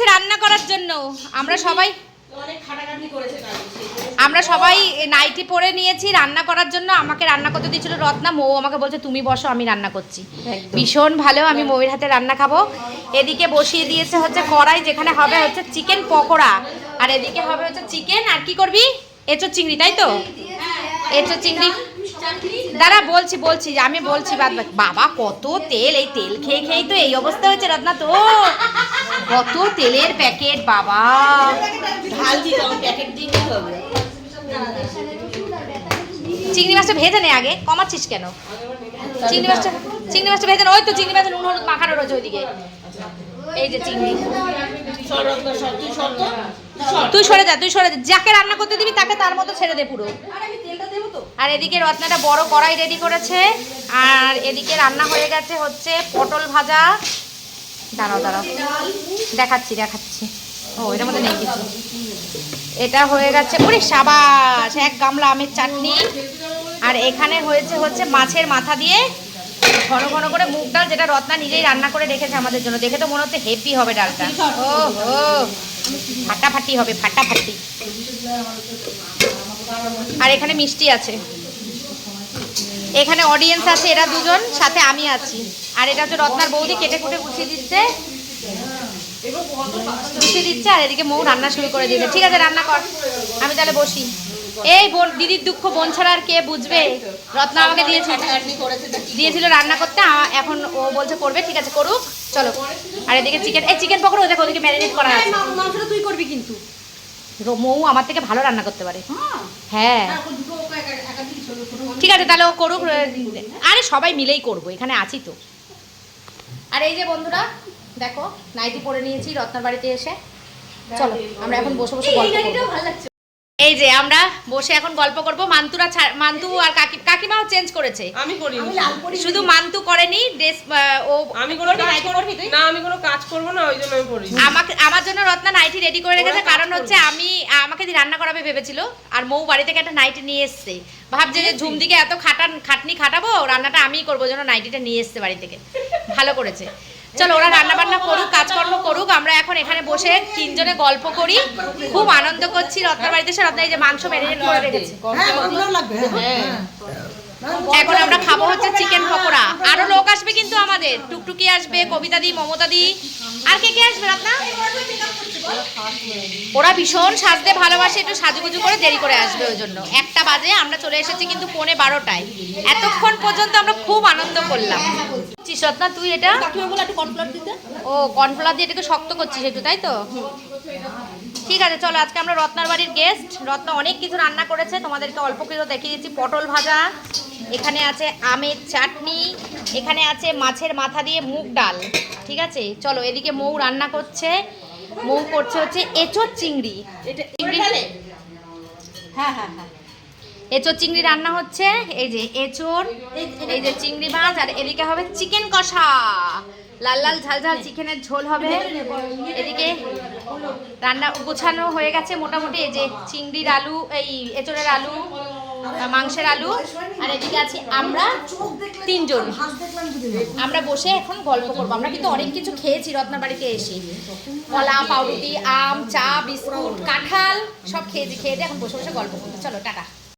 রেখেছে রান্না করার জন্য। আমরা সবাই। আমরা সবাই নাইটি পরে নিয়েছি রান্না করার জন্য আমাকে রান্না করতে দিয়েছিল রত্না মৌ আমাকে বলছে তুমি বসো আমি রান্না করছি। ভীষণ ভালো আমি মৌয়ের হাতে রান্না খাব। এদিকে বসিয়ে দিয়েছে হচ্ছে কড়াই যেখানে হবে হচ্ছে চিকেন পকোড়া। আর এদিকে হবে হচ্ছে চিকেন আর কি করবি? এঁচো চিংড়ি তাই তো? এঁচো চিংড়ি। দাঁড়া বলছি বলছি আমি বলছি বাদ। বাবা কত তেল এই তেল খেয়ে খেয়েই তো এই অবস্থা হয়েছে রত্না তো। কত তেলের প্যাকেট বাবা। চিংড়ি মাছটা ভেজে নে আগে কমাচ্ছিস কেন? চিংড়ি মাছটা চিংড়ি মাছটা ভেজে ওই তো চিংড়ি মাছের নুন হলুদ মাখানো রয়েছে ওইদিকে। এই যে চিংড়ি। তুই সরে যা তুই সরে যা। যাকে রান্না করতে দিবি তাকে তার মতো ছেড়ে দে পুরো। আর এদিকে রত্নাটা বড় কড়াই রেডি করেছে আর এদিকে রান্না হয়ে গেছে হচ্ছে পটল ভাজা দাঁড়াও দাঁড়াও। দেখাচ্ছি দেখাচ্ছি। ও, এটার মধ্যে নেই কিছু। এটা হয়ে গেছে, ওরে সাবাস, এক গামলা আমের চাটনি। আর এখানে হয়েছে হচ্ছে মাছের মাথা দিয়ে ঘন ঘন করে মুগ ডাল, যেটা রত্না নিজেই রান্না করে রেখেছে আমাদের জন্য। দেখে তো মনে হচ্ছে হেভি হবে ডালটা। ও হো ফাটাফাটি হবে, ফাটাফাটি। আর এখানে মিষ্টি আছে। এখানে অডিয়েন্স আছে এরা দুজন সাথে আমি আছি। আর এটা হচ্ছে রত্নার বৌদি কেটে কুটে গুছিয়ে দিচ্ছে। গুছিয়ে দিচ্ছে আর এদিকে মৌ রান্না শুরু করে দিয়েছে। ঠিক আছে রান্না কর। আমি তাহলে বসি। এই বোন দিদির দুঃখ বোন ছাড়া আর কে বুঝবে? রত্না আমাকে দিয়েছে। দিয়েছিল রান্না করতে এখন ও বলছে করবে ঠিক আছে করুক। চলো। আর এদিকে চিকেন এই চিকেন পকোড়া দেখো ওদিকে ম্যারিনেট করা আছে। মাংসটা তুই করবি কিন্তু। মৌ আমার থেকে ভালো রান্না করতে পারে। হ্যাঁ। ঠিক আছে, তাহলে ও করুক আরে সবাই মিলেই করব, এখানে আছি তো। আর এই যে বন্ধুরা, দেখো, নাইটি পরে নিয়েছি, রত্নার বাড়িতে এসে। চলো, আমরা এখন বসে বসে এই যে আমরা বসে এখন গল্প করব। মান্তুরা মান্তু আর কাকি কাকিমাও চেঞ্জ করেছে। আমি করি শুধু মান্তু করেনি ড্রেস ও আমি কোনো কাজ করব পরবি তুই? না আমি কোনো কাজ করব না ওই জন্য আমি করি আমাকে আমার জন্য রত্না নাইটি রেডি করে রেখেছে। কারণ হচ্ছে আমি আমাকে দিয়ে রান্না করাবে ভেবেছিল আর মৌ বাড়ি থেকে একটা নাইটি নিয়ে এসছে। ভাবছে যে ঝুম দিকে এত খাটান খাটনি খাটাবো রান্নাটা আমিই করব জন্য নাইটিটা নিয়ে এসছে বাড়ি থেকে। ভালো করেছে। চলো ওরা রান্না বান্না করুক কাজকর্ম করুক আমরা এখন এখানে বসে তিনজনে গল্প করি। খুব আনন্দ করছি রত্নার বাড়িতে এসে রত্না এই যে মাংস ম্যারিনেট করে রেখেছে। এখন আমরা খাব হচ্ছে চিকেন পকোড়া। আরও লোক আসবে কিন্তু আমাদের। টুকটুকি আসবে কবিতা দি মমতা দি। আর কে কে আসবে রত্না? ওরা ভীষণ সাজতে ভালোবাসে একটু সাজুগুজু করে দেরি করে আসবে ওই জন্য। একটা বাজে আমরা চলে এসেছি কিন্তু পৌনে বারোটায়। এতক্ষণ পর্যন্ত আমরা খুব আনন্দ করলাম। বুঝছিস রত্না? তুই এটা? ও কর্নফ্লাওয়ার দিয়ে এটাকে শক্ত করছিস একটু তাই তো? ঠিক আছে চলো আজকে আমরা রত্নার বাড়ির গেস্ট রত্না অনেক কিছু রান্না করেছে তোমাদেরকে অল্প কিছু দেখিয়ে দিচ্ছি। পটল ভাজা এখানে আছে আমের চাটনি এখানে আছে মাছের মাথা দিয়ে মুগ ডাল ঠিক আছে? চলো এদিকে মৌ রান্না করছে। মৌ করছে হচ্ছে এঁচোর চিংড়ি। এটা চিংড়ি হ্যাঁ হ্যাঁ হ্যাঁ। এঁচোর চিংড়ি রান্না হচ্ছে, এই যে এঁচোর, এই যে চিংড়ি মাছ, আর এদিকে হবে চিকেন কষা। লাল লাল ঝাল ঝাল চিকেনের ঝোল হবে। এদিকে রান্না গোছানো হয়ে গেছে মোটামুটি, এই যে চিংড়ির আলু, এই এঁচোড়ের আলু মাংসের আলু। আর এদিকে আছি আমরা তিনজন। আমরা বসে এখন গল্প করব। আমরা কিন্তু অনেক কিছু খেয়েছি রত্নার বাড়িতে এসে। কলা, পাউরুটি, আম, চা, বিস্কুট, কাঁঠাল সব খেয়েছি, খেয়ে এখন বসে বসে গল্প করব। চলো, টাটা।